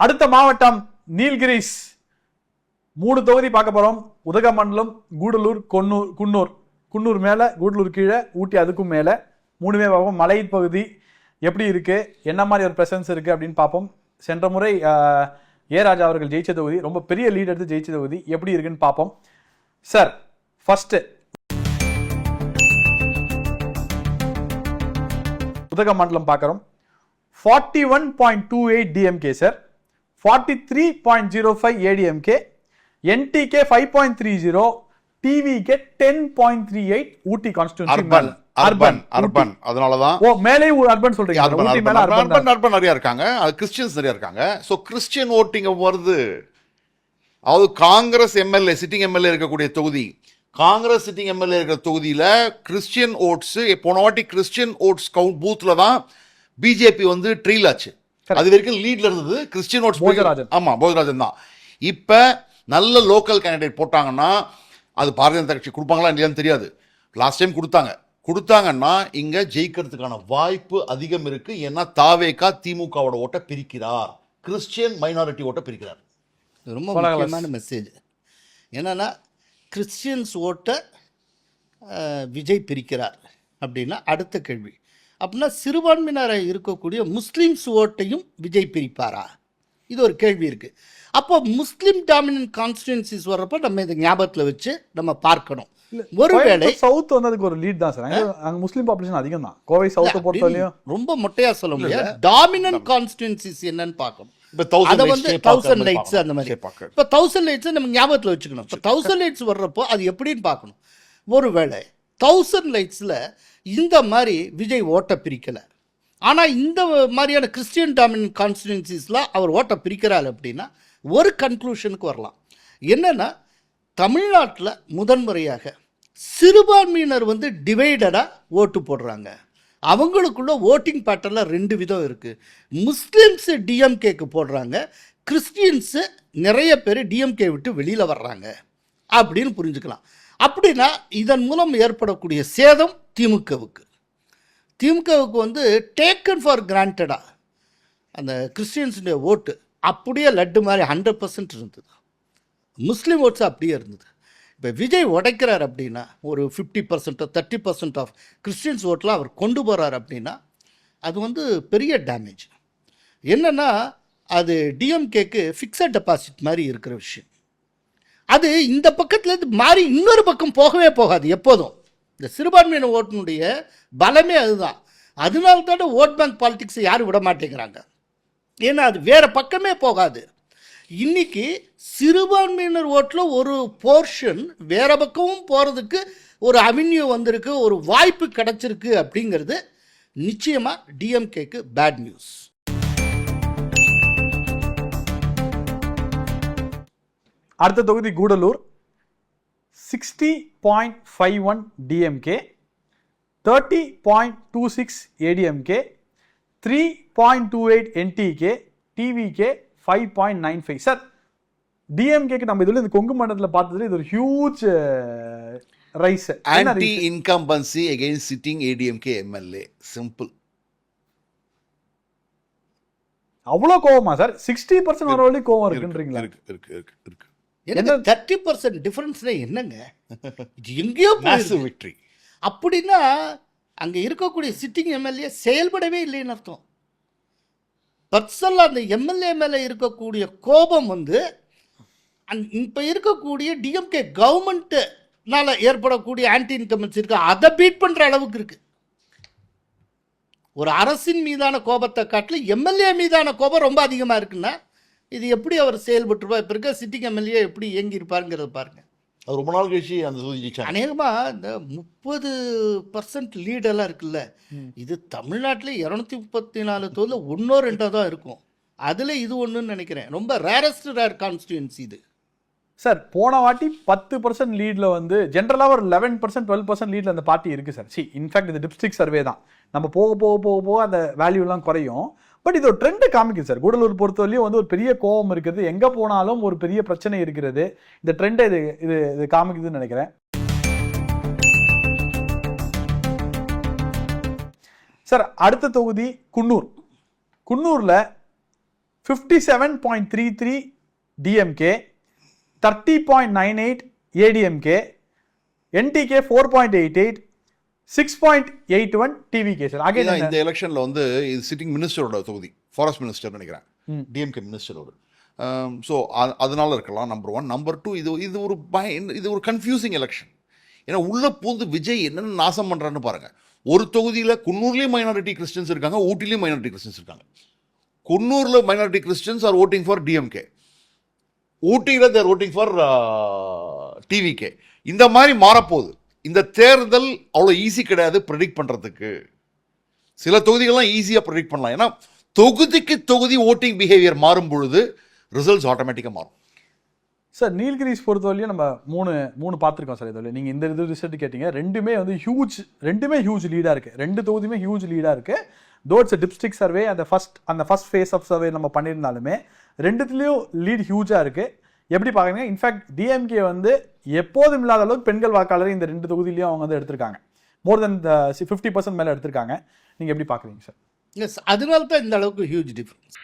அடுத்த மாவட்டம் நீல்கிரிஸ். மூணு தொகுதி பார்க்க போறோம். உதகமண்டலம் கூடலூர் கொன்னூர் குன்னூர். குன்னூர் மேலே கூடலூர் கீழே ஊட்டி அதுக்கும் மேலே. மூணுமே பார்ப்போம். மலை பகுதி எப்படி இருக்கு? என்ன மாதிரி ஒரு பிரசன்ஸ் இருக்கு அப்படின்னு பார்ப்போம். சென்ற முறை ஆஹ், ஏ ராஜா அவர்கள் ஜெயிச்ச தொகுதி ரொம்ப பெரிய லீட் எடுத்து ஜெயிச்ச தொகுதி எப்படி இருக்குன்னு பார்ப்போம். சார் ஃபர்ஸ்ட் உதகமண்டலம் பார்க்குறோம். Forty one point two eight DMK sir forty three point zero five ADMK NTK five point three zero TVK ten point three eight Ooty urban urban urban அதனாலதான் ஓ மேலே அர்பன் சொல்றீங்க. அர்பன் அர்பன் அர்பன் நிறைய இருக்காங்க. அது Christians நிறைய இருக்காங்க. So Christian ஓட்டிங்க வருது. அதாவது காங்கிரஸ் எம்எல்ஏ சிட்டிங் எம்எல்ஏ இருக்கக்கூடிய தொகுதி. காங்கிரஸ் சிட்டிங் எம்எல்ஏ இருக்கிற தொகுதியில கிறிஸ்டியன் ஓட்ஸ் போன வாட்டி கிறிஸ்டியன் ஓட்ஸ் கவுண்ட் பூத்ல தான் பிஜேபி வந்து ட்ரீல் ஆச்சு. அது வரைக்கும் லீட்ல இருந்தது கிறிஸ்டியன் ஓட்ஸ் போஜராஜன். ஆமா போஜராஜன் தான். இப்ப நல்ல லோக்கல் கேண்டிடேட் போட்டாங்கன்னா அது பாரதிய ஜனதா கட்சி கொடுப்பாங்களா இல்லையான்னு தெரியாது. லாஸ்ட் டைம் கொடுத்தாங்க. கொடுத்தாங்கன்னா இங்க ஜெயிக்கிறதுக்கான வாய்ப்பு அதிகம் இருக்கு. ஏன்னா தாவேகா திமுகவோட ஓட்டை பிரிக்கிறார். கிறிஸ்டியன் மைனாரிட்டி ஓட்டை பிரிக்கிறார். இது ரொம்ப முக்கியமான மெசேஜ் என்னன்னா கிறிஸ்டியன்ஸ் ஓட்டை விஜய் பிரிக்கிறார் அப்படின்னா அடுத்த கேள்வி. அப்படின்னா சிறுபான்மையினராக இருக்கக்கூடிய முஸ்லீம்ஸ் ஓட்டையும் விஜய் பிரிப்பாரா? இது ஒரு கேள்வி இருக்கு. அப்போ முஸ்லீம் டாமினன்ட் கான்ஸ்டிடுவன்சிஸ் வர்றப்போ நம்ம இதை ஞாபகத்தில் வச்சு நம்ம பார்க்கணும். ஒருவேளை சவுத் வந்து அதுக்கு ஒரு லீட் தான் சார். அங்க முஸ்லீம் பாப்புலேஷன் அதிகம் தான் கோவை சவுத்தை பொறுத்தவரையும் ரொம்ப மொட்டையா சொல்ல முடியாது. டாமினன்ட் கான்ஸ்டிடுவன்சிஸ் என்னன்னு பார்க்கணும். அதை வந்து தௌசண்ட் லைட்ஸ் அந்த மாதிரி. இப்போ தௌசண்ட் லைட்ஸ் நம்ம ஞாபகத்தில் வச்சுக்கணும். இப்போ தௌசண்ட் லைட்ஸ் வர்றப்போ அது எப்படின்னு பார்க்கணும். ஒருவேளை தௌசண்ட் லைட்ஸில் இந்த மாதிரி விஜய் ஓட்டை பிரிக்கலை. ஆனால் இந்த மாதிரியான கிறிஸ்டியன் டாமின் கான்ஸ்டிடுவன்சிஸில் அவர் ஓட்டை பிரிக்கிறார் அப்படின்னா ஒரு கன்க்ளூஷனுக்கு வரலாம். என்னென்னா தமிழ்நாட்டில் முதன்முறையாக சிறுபான்மையினர் வந்து டிவைடடாக ஓட்டு போடுறாங்க. அவங்களுக்குள்ள ஓட்டிங் பேட்டர்னில் ரெண்டு விதம் இருக்குது முஸ்லீம்ஸு டிஎம்கேக்கு போடுறாங்க. கிறிஸ்டியன்ஸு நிறைய பேர் டிஎம்கே விட்டு வெளியில் வர்றாங்க. அப்படின்னு புரிஞ்சுக்கலாம். அப்படின்னா இதன் மூலம் ஏற்படக்கூடிய சேதம் திமுகவுக்கு. திமுகவுக்கு வந்து டேக்கன் ஃபார் கிராண்டடாக அந்த கிறிஸ்டியன்ஸுடைய ஓட்டு அப்படியே லட்டு மாதிரி ஹண்ட்ரட் பர்சன்ட் இருந்தது. முஸ்லீம் ஓட்ஸ் அப்படியே இருந்தது. இப்போ விஜய் உடைக்கிறார் அப்படின்னா ஒரு ஃபிஃப்டி பர்சன்ட்டோ தேர்ட்டி பர்சன்ட் ஆஃப் கிறிஸ்டியன்ஸ் ஓட்டெலாம் அவர் கொண்டு போகிறார் அப்படின்னா அது வந்து பெரிய டேமேஜ் என்னென்னா அது டிஎம்கேக்கு ஃபிக்ஸட் டெபாசிட் மாதிரி இருக்கிற விஷயம். அது இந்த பக்கத்துலேருந்து மாறி இன்னொரு பக்கம் போகவே போகாது எப்போதும். இந்த சிறுபான்மையின ஓட்டினுடைய பலமே அதுதான். அதனால தானே ஓட் பேங்க் பாலிடிக்ஸை யாரும் விட மாட்டேங்கிறாங்க. ஏன்னா அது வேறு பக்கமே போகாது. இன்றைக்கி சிறுபான்மையினர் ஓட்டில் ஒரு போர்ஷன் வேறு பக்கமும் போகிறதுக்கு ஒரு அவென்யூ வந்திருக்கு ஒரு வாய்ப்பு கிடைச்சிருக்கு அப்படிங்கிறது நிச்சயமாக டிஎம்கேக்கு பேட் நியூஸ் அடுத்த தொகுதி Gudalur. Sixty point five one DMK thirty point two six ADMK three point two eight NTK TVK five point nine five sir டிஎம்கேக்கு நம்ம இதில் இந்த கொங்கு மண்டலத்தில் பார்த்ததுல இது ஒரு huge rise anti incumbency against sitting ADMK MLA simple அவ்வளோ கோவமா சார் சிக்ஸ்டி பர்சன்ட் வர வரைக்கும் கோவம் இருக்குன்றீங்களா? இருக்கு இருக்கு இருக்கு இருக்கு. எனக்கு தேர்ட்டி பர்சன்ட் டிஃபரன்ஸ்னா என்னங்க? இது எங்கேயோ போயிருக்கு. விக்ட்ரி அப்படின்னா அங்கே இருக்கக்கூடிய சிட்டிங் எம்எல்ஏ செயல்படவே இல்லைன்னு அர்த்தம். பர்சனல் அந்த எம்எல்ஏ மேலே இருக்கக்கூடிய கோபம் வந்து இப்போ இருக்கக்கூடிய டிஎம்கே கவர்மெண்ட்டுனால ஏற்படக்கூடிய ஆன்டி இன்கமன்ஸ் இருக்கு. அதை பீட் பண்ணுற அளவுக்கு இருக்கு. ஒரு அரசின் மீதான கோபத்தை காட்டிலும் எம்எல்ஏ மீதான கோபம் ரொம்ப அதிகமாக இருக்குன்னா இது எப்படி அவர் செயல்பட்டுருப்பா? இப்போ இருக்க சிட்டிங் எம்எல்ஏ எப்படி இயங்கி இருப்பாருங்கிறத பாருங்க. அது ரொம்ப நாள் கழிச்சு அந்த தொகுதி அநேகமாக இந்த முப்பது பர்சன்ட் லீடெல்லாம் இருக்குல்ல இது தமிழ்நாட்டில் இரநூத்தி முப்பத்தி நாலு தொழில் ஒன்றோ ரெண்டோ தான் இருக்கும். அதில் இது ஒன்றுன்னு நினைக்கிறேன். ரொம்ப ரேரஸ்ட் ரேர் கான்ஸ்டியூன்சி இது. சார் போன வாட்டி பத்து பர்சன்ட் லீட்ல வந்து ஜென்ரலாக ஒரு லெவன் பர்சன்ட் டுவெல் பர்சன்ட் லீட்ல அந்த பார்ட்டி இருக்கு சார். சி இன்ஃபேக்ட் இது டிப்ஸ்டிக் சர்வே தான். நம்ம போக போக போக போக அந்த வேல்யூலாம் குறையும். பட் இது ஒரு ட்ரெண்டு காமிக்குது சார் கூடலூர் பொறுத்தவரையும் வந்து ஒரு பெரிய கோபம் இருக்குது எங்கே போனாலும் ஒரு பெரிய பிரச்சனை இருக்கிறது. இந்த ட்ரெண்டை இது இது இது காமிக்குதுன்னு நினைக்கிறேன். சார் அடுத்த தொகுதி குன்னூர். குன்னூரில் fifty seven point three three DMK thirty point nine eight ADMK NTK four point eight eight six point eight one sir ஏன்னா அகைன் இந்த எலெக்ஷன்ல வந்து இது சிட்டிங் மினிஸ்டரோட தொகுதி ஃபாரஸ்ட் மினிஸ்டர் நினைக்கிறேன். டிஎம்கே மினிஸ்டரோட ஸோ அதனால இருக்கலாம் நம்பர் ஒன் நம்பர் டூ இது இது ஒரு பய இது ஒரு கன்ஃபியூசிங் எலெக்ஷன் ஏன்னா உள்ள பூந்து விஜய் என்னென்ன நாசம் பண்றான்னு பாருங்க. ஒரு தொகுதியில குன்னூர்லயும் மைனாரிட்டி கிறிஸ்டியன்ஸ் இருக்காங்க ஊட்டிலையும் மைனாரிட்டி கிறிஸ்டியன்ஸ் இருக்காங்க. குன்னூர்ல minority Christians are voting for DMK ஊட்டியில் தேர் ஓட்டிங் ஃபார் டிவிகே இந்த மாதிரி மாறப்போகுது. இந்த தேர்தல் அவ்வளோ ஈஸி கிடையாது ப்ரெடிக்ட் பண்ணுறதுக்கு சில தொகுதிகள்லாம் ஈஸியாக ப்ரெடிக்ட் பண்ணலாம். ஏன்னா தொகுதிக்கு தொகுதி ஓட்டிங் பிஹேவியர் மாறும் பொழுது ரிசல்ட்ஸ் ஆட்டோமேட்டிக்காக மாறும். சார் நீல்கிரிஸ் பொறுத்தவரையும் நம்ம மூணு மூணு பார்த்துருக்கோம் சார் இதில். நீங்கள் இந்த இது ரிசல்ட் கேட்டீங்க. ரெண்டுமே வந்து ஹியூஜ் ரெண்டுமே ஹியூஜ் லீடாக இருக்குது ரெண்டு தொகுதியுமே ஹியூஜ் லீடாக இருக்குது தோட்ஸ் டிப்ஸ்டிக் சர்வே அந்த ஃபஸ்ட் அந்த ஃபஸ்ட் ஃபேஸ் ஆஃப் சர்வே நம்ம பண்ணியிருந்தாலுமே ரெண்டுத்துலேயும் லீட் ஹியூஜாக இருக்குது எப்படி பார்க்குறீங்க? இன்ஃபேக்ட் டிஎம்கே வந்து எப்போதும் இல்லாத அளவுக்கு பெண்கள் வாக்காளரை இந்த ரெண்டு தொகுதியிலையும் அவங்க வந்து எடுத்திருக்காங்க. மோர் தென் ஃபிஃப்டி பர்சன்ட் மேலே எடுத்திருக்காங்க. நீங்கள் எப்படி பார்க்குறீங்க சார் எஸ் அதனால தான் இந்த அளவுக்கு ஹியூஜ் டிஃப்ரென்ஸ்